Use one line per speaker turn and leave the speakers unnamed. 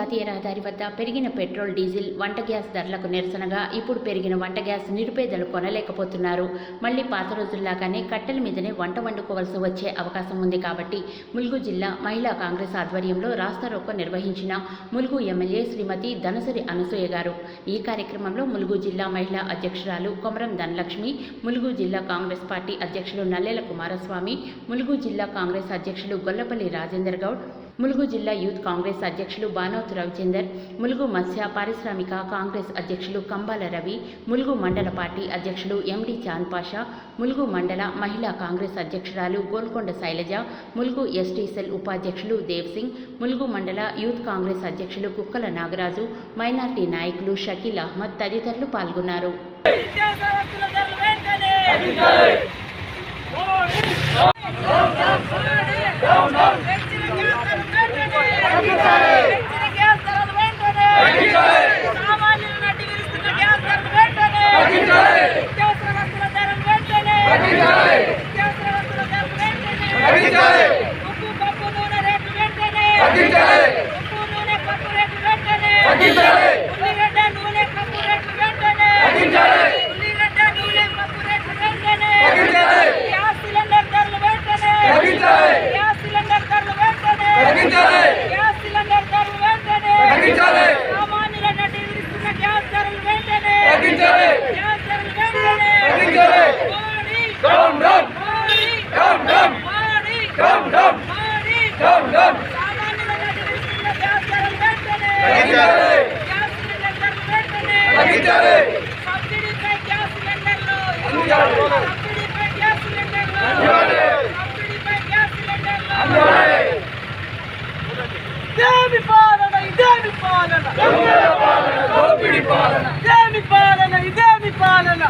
జాతీయ రహదారి వద్ద పెరిగిన పెట్రోల్ డీజిల్ వంట గ్యాస్ ధరలకు నిరసనగా ఇప్పుడు పెరిగిన వంట గ్యాస్ నిరుపేదలు కొనలేకపోతున్నారు. మళ్ళీ పాత రోజుల్లాగానే కట్టెల మీదనే వంట వండుకోవాల్సి వచ్చే అవకాశం ఉంది కాబట్టి ములుగు జిల్లా మహిళా కాంగ్రెస్ ఆధ్వర్యంలో రాస్తారోకో నిర్వహించిన ములుగు ఎమ్మెల్యే శ్రీమతి ధనసరి అనసూయ గారు. ఈ కార్యక్రమంలో ములుగు జిల్లా మహిళా అధ్యక్షురాలు కొమరం ధనలక్ష్మి ములుగు జిల్లా కాంగ్రెస్ పార్టీ అధ్యక్షులు నల్లెల కుమారస్వామి ములుగు జిల్లా కాంగ్రెస్ అధ్యక్షులు గొల్లపల్లి రాజేందర్ గౌడ్ ములుగు జిల్లా యూత్ కాంగ్రెస్ అధ్యక్షులు బానోత్ రవిచందర్ ములుగు మత్స్య పారిశ్రామిక కాంగ్రెస్ అధ్యక్షులు కంబాల రవి ములుగు మండల పార్టీ అధ్యక్షులు ఎండి చాంద్ పాషా ములుగు మండల మహిళా కాంగ్రెస్ అధ్యక్షురాలు గోల్కొండ శైలజ ములుగు ఎస్టీ సెల్ ఉపాధ్యక్షులు దేవ్ సింగ్ ములుగు మండల యూత్ కాంగ్రెస్ అధ్యక్షులు కుక్కల నాగరాజు మైనార్టీ నాయకులు షకీల్ అహ్మద్ తదితరులు పాల్గొన్నారు.
ఇదేమి పాలన ఇదేమి పాలన ఇదేమి పాలన ఇదేమి పాలన